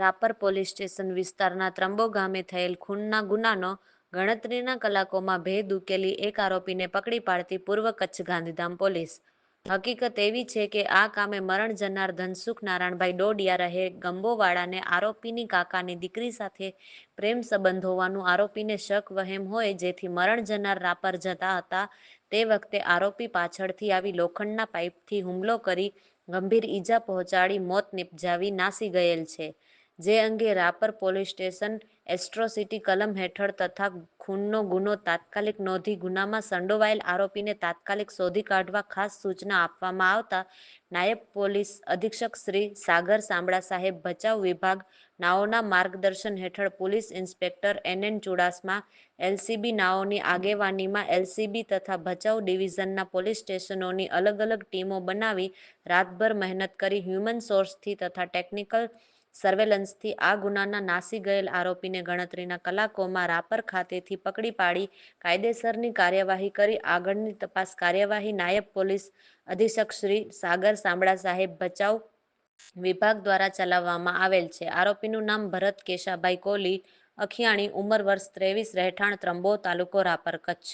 Rapar police station વિસ્તારના ત્રંબો ગામે થયેલ ખૂનના ગુનાનો ગણતરીના કલાકોમાં ભેદ ઉકેલી એક આરોપીને પકડી પાડતી પૂર્વ કચ્છ ગાંધીધામ પોલીસ. હકીકત એવી છે કે આ કામે મરણ જનાર ધનસુખ નારાયણભાઈ ડોડિયા રહે ગંબોવાળાને આરોપીની કાકાની દીકરી સાથે પ્રેમ સંબંધ હોવાનું આરોપીને શક વહેમ હોય જેથી મરણ જનાર રાપર જતા હતા તે વખતે આરોપી પાછળથી આવી લોખંડના પાઇપથી હુમલો કરી ગંભીર ઈજા પહોંચાડી મોત નીપજાવી નાસી ગયેલ છે જે અંગે રાપર પોલીસ સ્ટેશન એસ્ટ્રોસિટી કલમ હેઠળ તથા ખૂનનો ગુનો તાત્કાલિક નોંધી ગુનામાં સંડોવાયેલ આરોપીને તાત્કાલિક શોધી કાઢવા ખાસ સૂચના આપવામાં આવતા નાયબ પોલીસ અધિક્ષક શ્રી સાગર સાંબળા સાહેબ ભચાઉ વિભાગ નાઓના માર્ગદર્શન હેઠળ police inspector N N Chudasama, LCB નાઓની આગેવાનીમાં એલસીબી તથા ભચાઉ ડિવિઝનના પોલીસ સ્ટેશનોની અલગ અલગ ટીમો બનાવી રાતભર મહેનત કરી હ્યુમન સોર્સથી તથા ટેકનીકલ સર્વેલન્સથી આ ગુનાના નાસી ગયેલ આરોપીને ગણતરીના કલાકોમાં રાપર ખાતેથી પકડી પાડી કાયદેસરની કાર્યવાહી કરી. આગળની તપાસ કાર્યવાહી નાયબ પોલીસ અધિક્ષકશ્રી સાગર સાંબળા સાહેબ ભચાઉ વિભાગ દ્વારા ચલાવવામાં આવેલ છે. આરોપીનું નામ ભરત કેશાભાઈ કોલી અખિયાણી, ઉંમર વર્ષ ત્રેવીસ, રહેઠાણ ત્રંબો, તાલુકો રાપર કચ્છ.